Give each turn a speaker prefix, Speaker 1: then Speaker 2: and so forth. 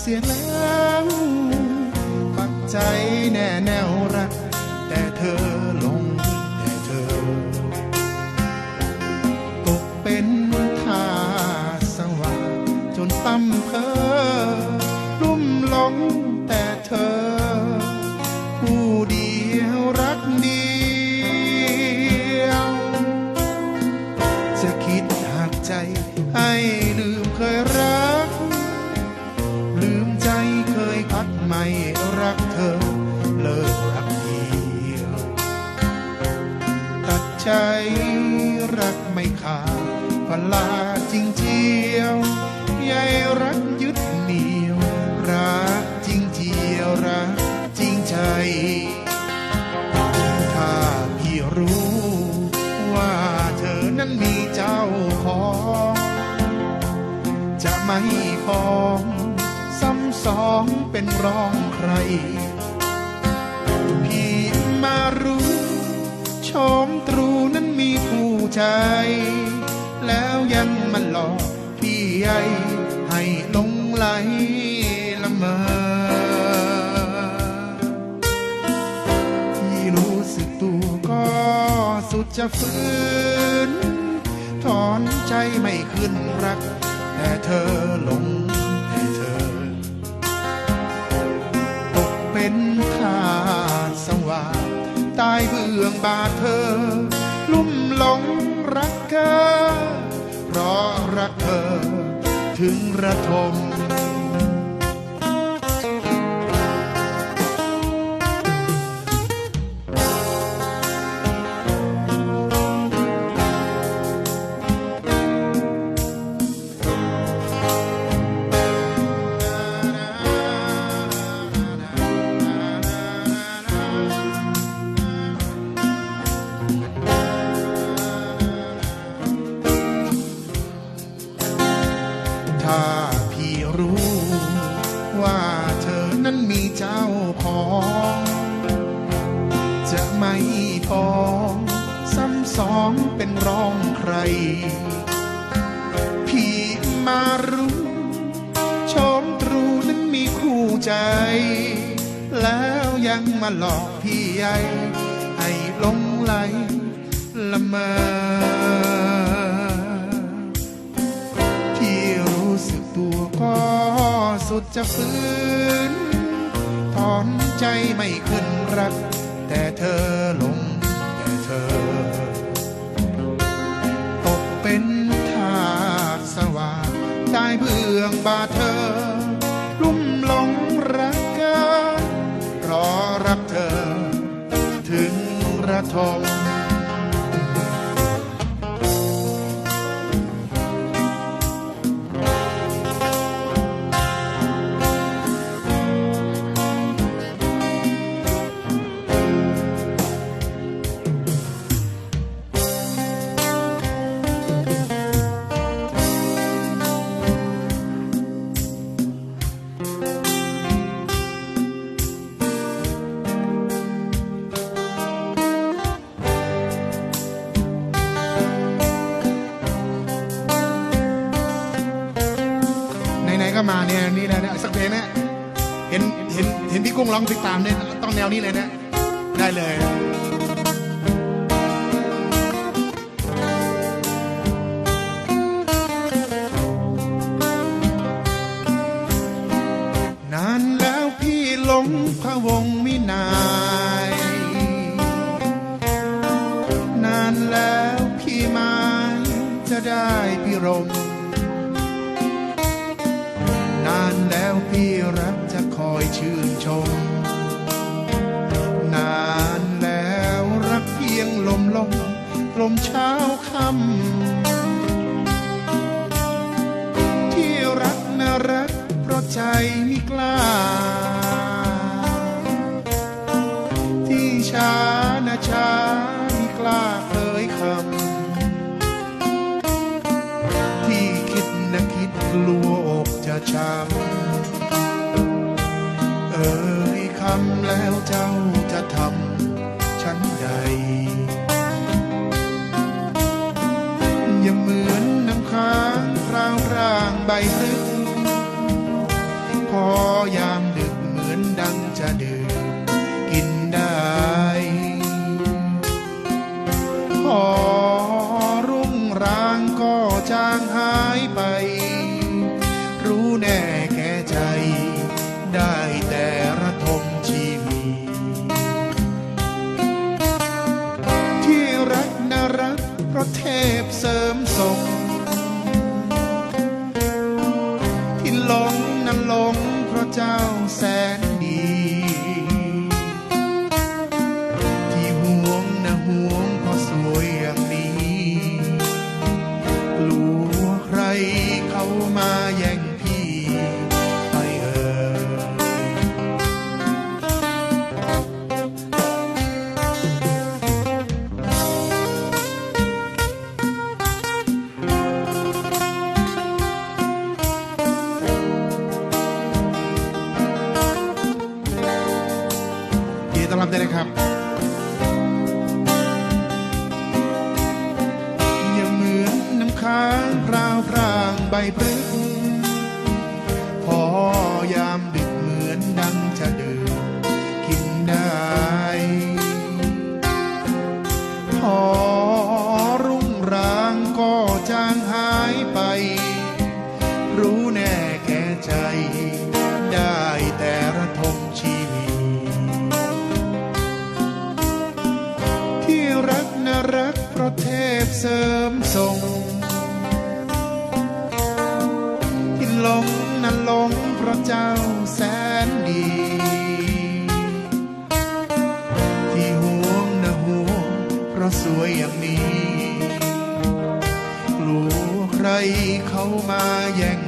Speaker 1: เสียแล้วปักใจแน่แน่ ใจรักไม่ขาดพลาจริงเจียวใยรักยึดเหนียว รักจริงเจียวรักจริงใจถ้าพี่รู้ว่าเธอนั้นมีเจ้าของ จะไม่ฟ้องซ้ำสองเป็นรองใคร พี่มารู้ ตรูนั้นมีผู้ใจแล้วยังมันหลอกพี่ใหญ่ให้ลงไหลละเมอที่รู้สึกตัวก็สุดจะฝืน ถอนใจไม่ขึ้นรัก แต่เธอหลงแต่เธอ ตกเป็นทาสสวา ใตายเบื้องบาทเธอ ลุ่มหลงรักเธอ เพราะรักเธอ ถึงระทม เป็นร้องใคร พี่มารู้ชมตรูนั้นมีคู่ใจ แล้วยังมาหลอกพี่ใหญ่ให้ลงไหลละเมอที่รู้สึกตัวก็สุดจะฝืนถอนใจไม่ขึ้นรัก แต่เธอหลงแต่เธอ ร มาเนี่ยนี่แหละนี่ยสักเพลงนะเห็นเห็นเห็นพี่กุ้งร้องติดตามเนี่ยต้องแนวนี้เลยนะ ได้เลยนานแล้วพี่หลงพระวงมินายนานแล้วพี่ไมาจะได้พี่รมำที่รักน่ารักเพราะใจไม่กล้า ที่ช้านะช้าไม่กล้าเอ่ยคำที่คิดนะคิดกลัวอกจะช้ำเอ่ยคำแล้วเจ้าจะทำฉันใด ซึ้งพอยามดึกเหมือนดังจะดื่มกินได้ พอรุ่งรางก็จางหายไป รู้แน่ เจ้าแสนดี ที่ห่วงนะห่วงพอสวยอย่างนี้ กลัวใครเขามาแย่ง ใบพฤกพอยามดึกเหมือนดังจะเดินกินได้พอรุ่งรางก็จางหายไป รู้แน่แก่ใจ ได้แต่ระทมชีวีที่รักน่ารักเพราะเทพเสริมส่ง เจ้าแสนดี ที่ห่วงนะห่วงเพราะสวยอย่างนี้กลัวใครเขามาแย่ง